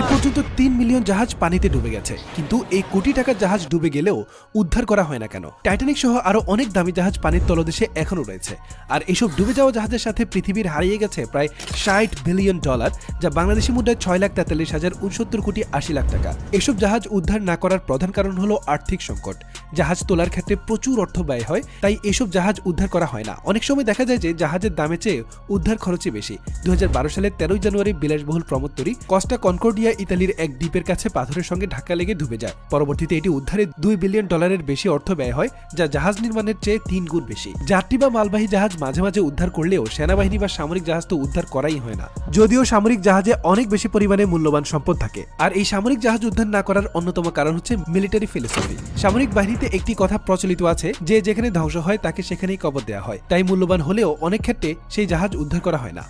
এ পর্যন্ত তিন মিলিয়ন জাহাজ পানিতে ডুবে গেছে। কিন্তু এই কোটি টাকার জাহাজ ডুবে গেলেও উদ্ধার করা হয় না কেন? টাইটানিক সহ আরও অনেক দামি জাহাজ পানির তলদেশে এখনও রয়েছে। আর এসব ডুবে যাওয়া জাহাজের সাথে পৃথিবীর হারিয়ে গেছে প্রায় ষাট বিলিয়ন ডলার, যা বাংলাদেশি মুদ্রায় ছয় লাখ তেতাল্লিশ হাজার উনসত্তর কোটি আশি লাখ টাকা। এসব জাহাজ উদ্ধার না করার প্রধান কারণ হলো আর্থিক সংকট। জাহাজ তোলার ক্ষেত্রে প্রচুর অর্থ ব্যয় হয়, তাই এসব জাহাজ উদ্ধার করা হয় না। অনেক সময় দেখা যায় যে জাহাজের দামে চেয়ে উদ্ধার খরচই বেশি। দু হাজার বারো সালের তেরোই জানুয়ারি বিলাসবহুল প্রমোত্তরী কস্টা কনকর্ডিয়া, ইতালির এক দ্বীপের কাছে পাথরের সঙ্গে ঢাকা লেগে ডুবে যায়। পরবর্তীতে এটি উদ্ধারে দুই বিলিয়ন ডলারের বেশি অর্থ ব্যয় হয়, যা জাহাজ নির্মাণের চেয়ে তিন গুণ বেশি। যাত্রী বা মালবাহী জাহাজ মাঝে মাঝে উদ্ধার করলেও সেনাবাহিনী বা সামরিক জাহাজ তো উদ্ধার করাই হয় না। যদিও সামরিক জাহাজে অনেক বেশি পরিমাণে মূল্যবান সম্পদ থাকে। আর এই সামরিক জাহাজ উদ্ধার না করার অন্যতম কারণ হচ্ছে মিলিটারি ফিলোসফি। সামরিক বাহিনীতে একটি কথা প্রচলিত আছে, যে যেখানে ধ্বংস হয় তাকে সেখানেই কবর দেওয়া হয়। তাই মূল্যবান হলেও অনেক ক্ষেত্রে সেই জাহাজ উদ্ধার করা হয় না।